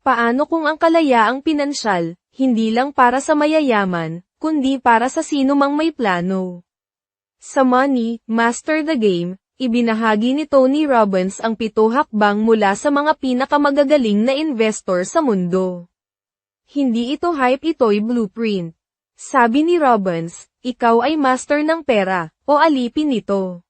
Paano kung ang kalayaang pinansyal, hindi lang para sa mayayaman, kundi para sa sino mang may plano? Sa Money, Master the Game, ibinahagi ni Tony Robbins ang pito hakbang mula sa mga pinakamagagaling na investor sa mundo. Hindi ito hype ito'y blueprint. Sabi ni Robbins, ikaw ay master ng pera, o alipin nito.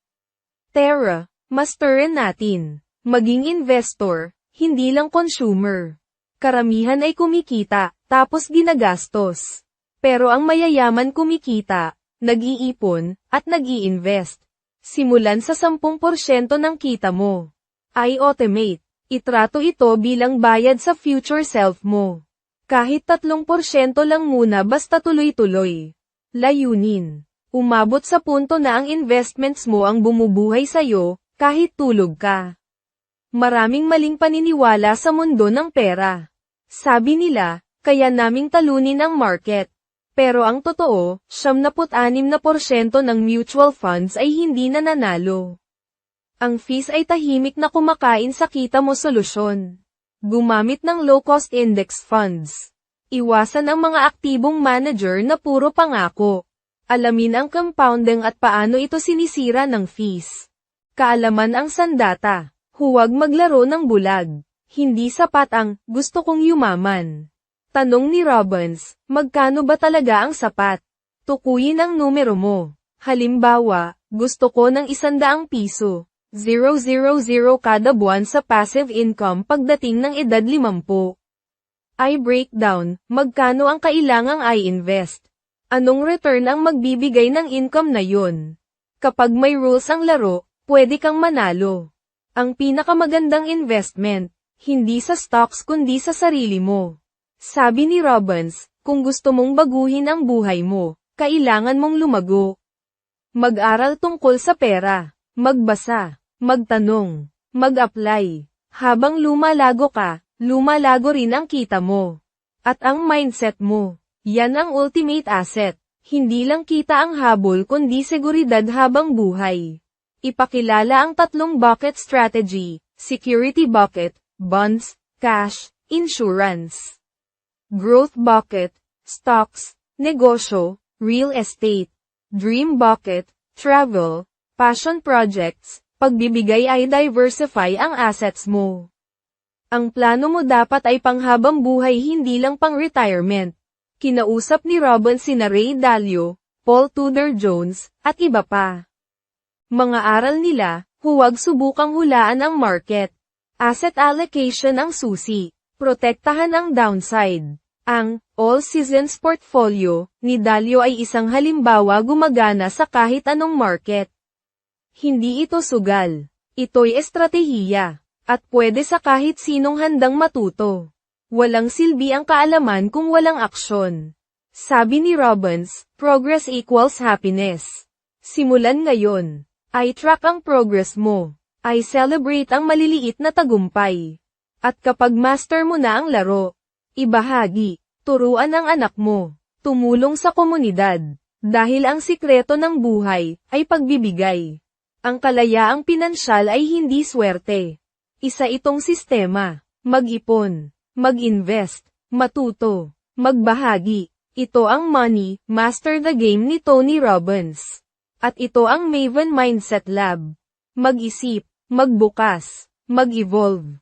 Tara, masterin natin. Maging investor, hindi lang consumer. Karamihan ay kumikita, tapos ginagastos. Pero ang mayayaman kumikita, nag-iipon, at nag-i-invest. Simulan sa 10% ng kita mo. I-automate. Itrato ito bilang bayad sa future self mo. Kahit 3% lang muna basta tuloy-tuloy. Layunin. Umabot sa punto na ang investments mo ang bumubuhay sa'yo, kahit tulog ka. Maraming maling paniniwala sa mundo ng pera. Sabi nila, kaya naming talunin ang market. Pero ang totoo, 76% ng mutual funds ay hindi nananalo. Ang fees ay tahimik na kumakain sa kita mo solusyon. Gumamit ng low-cost index funds. Iwasan ang mga aktibong manager na puro pangako. Alamin ang compounding at paano ito sinisira ng fees. Kaalaman ang sandata. Huwag maglaro ng bulag. Hindi sapat ang, gusto kong yumaman. Tanong ni Robbins, magkano ba talaga ang sapat? Tukuyin ang numero mo. Halimbawa, gusto ko ng isandaang piso. 000 kada buwan sa passive income pagdating ng edad 50. I breakdown, magkano ang kailangang I-invest? Anong return ang magbibigay ng income na yun? Kapag may rules ang laro, pwede kang manalo. Ang pinakamagandang investment, hindi sa stocks kundi sa sarili mo. Sabi ni Robbins, kung gusto mong baguhin ang buhay mo, kailangan mong lumago. Mag-aral tungkol sa pera, magbasa, magtanong, mag-apply. Habang lumalago ka, lumalago rin ang kita mo. At ang mindset mo, yan ang ultimate asset. Hindi lang kita ang habol kundi seguridad habang buhay. Ipakilala ang tatlong bucket strategy, security bucket, bonds, cash, insurance. Growth bucket, stocks, negosyo, real estate. Dream bucket, travel, passion projects, pagbibigay ay diversify ang assets mo. Ang plano mo dapat ay panghabang buhay hindi lang pang retirement. Kinausap ni Robin sina Ray Dalio, Paul Tudor Jones, at iba pa. Mga aral nila, huwag subukang hulaan ang market. Asset allocation ang susi. Protektahan ang downside. Ang All Seasons Portfolio ni Dalio ay isang halimbawa gumagana sa kahit anong market. Hindi ito sugal. Ito'y estratehiya. At pwede sa kahit sinong handang matuto. Walang silbi ang kaalaman kung walang aksyon. Sabi ni Robbins, progress equals happiness. Simulan ngayon. I track ang progress mo. I celebrate ang maliliit na tagumpay. At kapag master mo na ang laro, ibahagi, turuan ang anak mo, tumulong sa komunidad. Dahil ang sikreto ng buhay ay pagbibigay. Ang kalayaang pinansyal ay hindi swerte. Isa itong sistema. Mag-ipon, mag-invest, matuto, magbahagi. Ito ang Money, Master the Game ni Tony Robbins. At ito ang Maven Mindset Lab. Mag-isip, magbukas, mag-evolve.